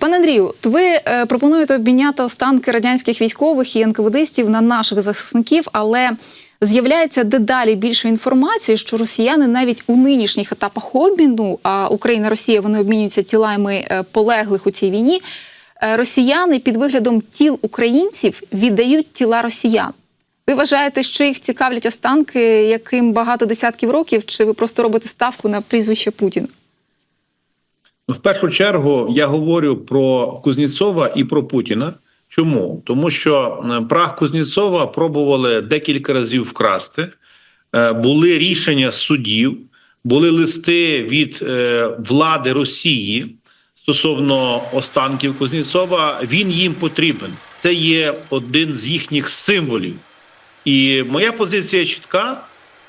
Пане Андрію, ви е, пропонуєте обміняти останки радянських військових і НКВДистів на наших захисників, але з'являється дедалі більше інформації, що росіяни навіть у нинішніх етапах обміну, а Україна Росія вони обмінюються тілами е, полеглих у цій війні. е, Росіяни під виглядом тіл українців віддають тіла росіян. Ви вважаєте, що їх цікавлять останки, яким багато десятків років, чи ви просто робите ставку на прізвище Путіна? Ну, В першу чергу я говорю про Кузнєцова і про Путіна. Чому? Тому що е, прах Кузнєцова пробували декілька разів вкрасти. Е, Були рішення судів, були листи від е, влади Росії стосовно останків Кузнєцова. Він їм потрібен. Це є один з їхніх символів. І моя позиція чітка,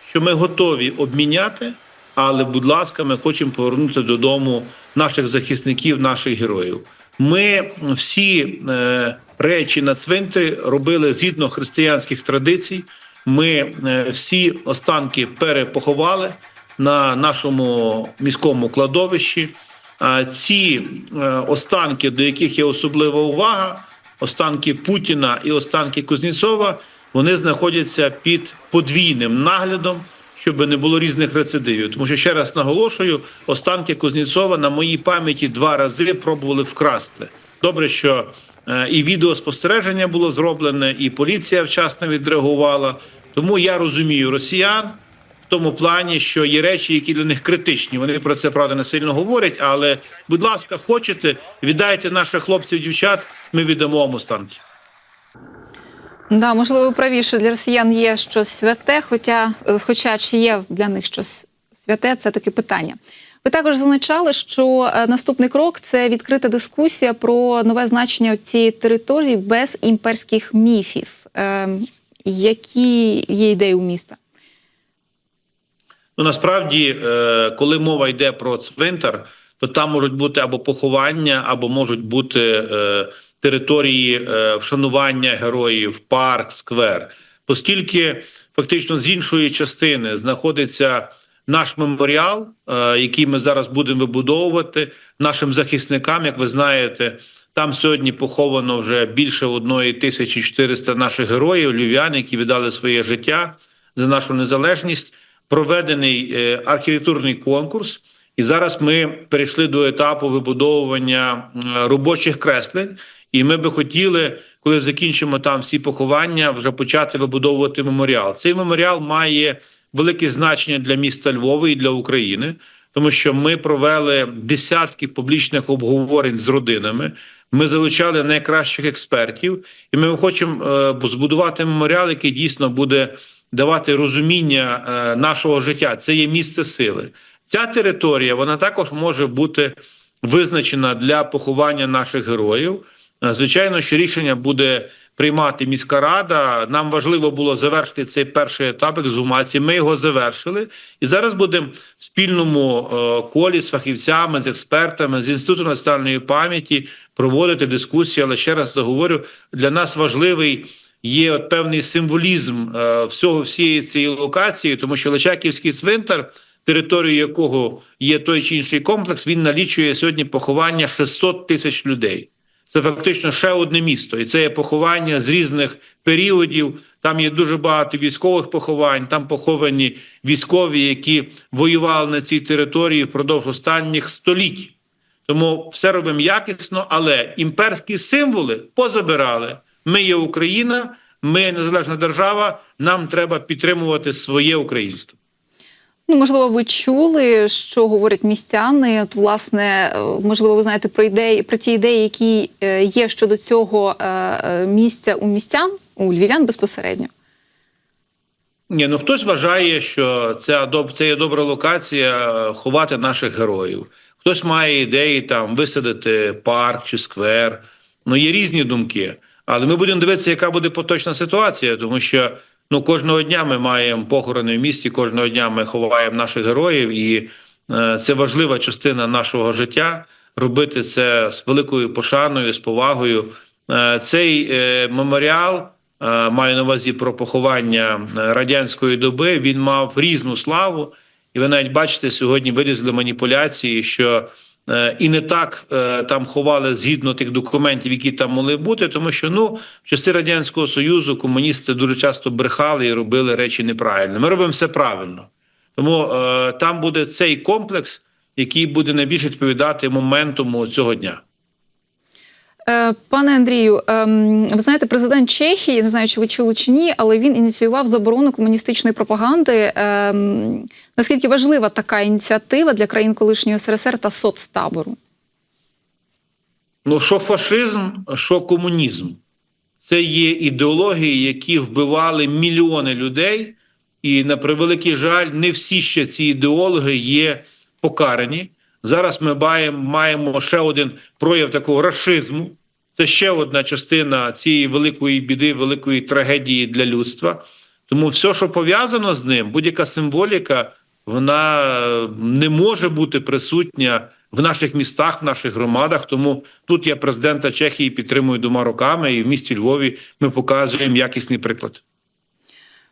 що ми готові обміняти, але, будь ласка, ми хочемо повернути додому наших захисників, наших героїв. Ми всі е, речі на цвинтарі робили згідно християнських традицій. Ми е, всі останки перепоховали на нашому міському кладовищі. А ці е, останки, до яких є особлива увага, останки Путіна і останки Кузнєцова, вони знаходяться під подвійним наглядом, щоб не було різних рецидивів. Тому що ще раз наголошую, останки Кузнєцова на моїй пам'яті два рази пробували вкрасти. Добре, що е, і відеоспостереження було зроблене, і поліція вчасно відреагувала. Тому я розумію росіян в тому плані, що є речі, які для них критичні. Вони про це правда не сильно говорять. Але, будь ласка, хочете, віддайте наших хлопців, дівчат. Ми віддамо вам останки. Да, можливо, праві, що для росіян є щось святе, хоча, е, хоча чи є для них щось святе, це таке питання. Ви також зазначали, що е, наступний крок це відкрита дискусія про нове значення цієї території без імперських міфів. Е, які є ідеї у міста? Ну насправді, е, коли мова йде про цвинтар, то там можуть бути або поховання, або можуть бути території е, вшанування героїв, парк, сквер, оскільки фактично з іншої частини знаходиться наш меморіал, е, який ми зараз будемо вибудовувати нашим захисникам. Як ви знаєте, там сьогодні поховано вже більше 1400 наших героїв, львів'ян, які віддали своє життя за нашу незалежність. Проведений е, архітектурний конкурс, і зараз ми перейшли до етапу вибудовування робочих креслень. І ми би хотіли, коли закінчимо там всі поховання, вже почати вибудовувати меморіал. Цей меморіал має велике значення для міста Львова і для України, тому що ми провели десятки публічних обговорень з родинами. Ми залучали найкращих експертів, і ми хочемо е, збудувати меморіал, який дійсно буде давати розуміння е, нашого життя. Це є місце сили. Ця територія вона також може бути визначена для поховання наших героїв. Е, Звичайно, що рішення буде приймати міська рада. Нам важливо було завершити цей перший етап ексгумації. Ми його завершили, і зараз будемо в спільному е, колі з фахівцями, з експертами, з інститутом національної пам'яті проводити дискусії. Але ще раз заговорю, для нас важливий є от певний символізм е, всього всієї цієї локації, тому що Личаківський цвинтар, територією якого є той чи інший комплекс, він налічує сьогодні поховання 600 тисяч людей. Це фактично ще одне місто, і це є поховання з різних періодів. Там є дуже багато військових поховань. Там поховані військові, які воювали на цій території впродовж останніх століть. Тому все робимо якісно, але імперські символи позабирали. Ми є Україна, ми незалежна держава. Нам треба підтримувати своє українство. Ну, можливо, ви чули, що говорять містяни. От, власне, е, можливо, ви знаєте про ідеї про ті ідеї, які е, є щодо цього е, місця у містян, у львів'ян безпосередньо. Ні, ну хтось вважає, що це, це є добра локація ховати наших героїв. Хтось має ідеї там висадити парк чи сквер. Ну є різні думки. Але ми будемо дивитися, яка буде поточна ситуація, тому що ну кожного дня ми маємо похорони в місті, кожного дня ми ховаємо наших героїв, і е, це важлива частина нашого життя. Робити це з великою пошаною, з повагою. Е, цей е, меморіал маю на увазі про поховання радянської доби. Він мав різну славу, і ви навіть бачите, сьогодні вилізли маніпуляції, що і не так е, там ховали згідно тих документів, які там могли бути, тому що ну в часи радянського союзу комуністи дуже часто брехали і робили речі неправильно. Ми робимо все правильно. Тому е, там буде цей комплекс, який буде найбільше відповідати моментуму цього дня. Е, Пане Андрію, ем, ви знаєте, президент Чехії, не знаю, чи ви чули чи ні, але він ініціював заборону комуністичної пропаганди. Ем, Наскільки важлива така ініціатива для країн колишньої СРСР та соцтабору? Ну, що фашизм, що комунізм. Це є ідеології, які вбивали мільйони людей, і на превеликий жаль, не всі ще ці ідеологи є покарані. Зараз ми маємо, ще один прояв такого рашизму. Це ще одна частина цієї великої біди, великої трагедії для людства. Тому все, що пов'язано з ним, будь-яка символіка, вона е, не може бути присутня в наших містах, в наших громадах. Тому тут я президента Чехії підтримую двома руками, і в місті Львові ми показуємо якісний приклад.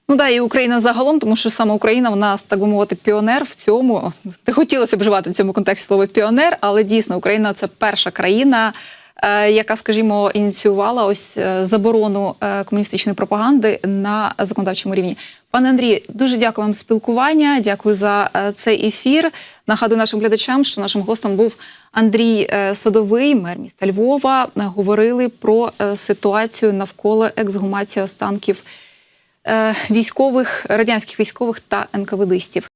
Ну да, і Україна загалом, тому що саме Україна, вона так би мовити, піонер в цьому. Не хотілося б вживати в цьому контексті слово піонер, але дійсно Україна це перша країна, е, яка, скажімо, ініціювала ось е, заборону е, комуністичної пропаганди на законодавчому рівні. Пане Андрію, дуже дякую вам за спілкування. Дякую за цей ефір. Нагадую нашим глядачам, що нашим гостем був Андрій Садовий, мер міста Львова. Говорили про ситуацію навколо ексгумації останків військових радянських військових та НКВДистів.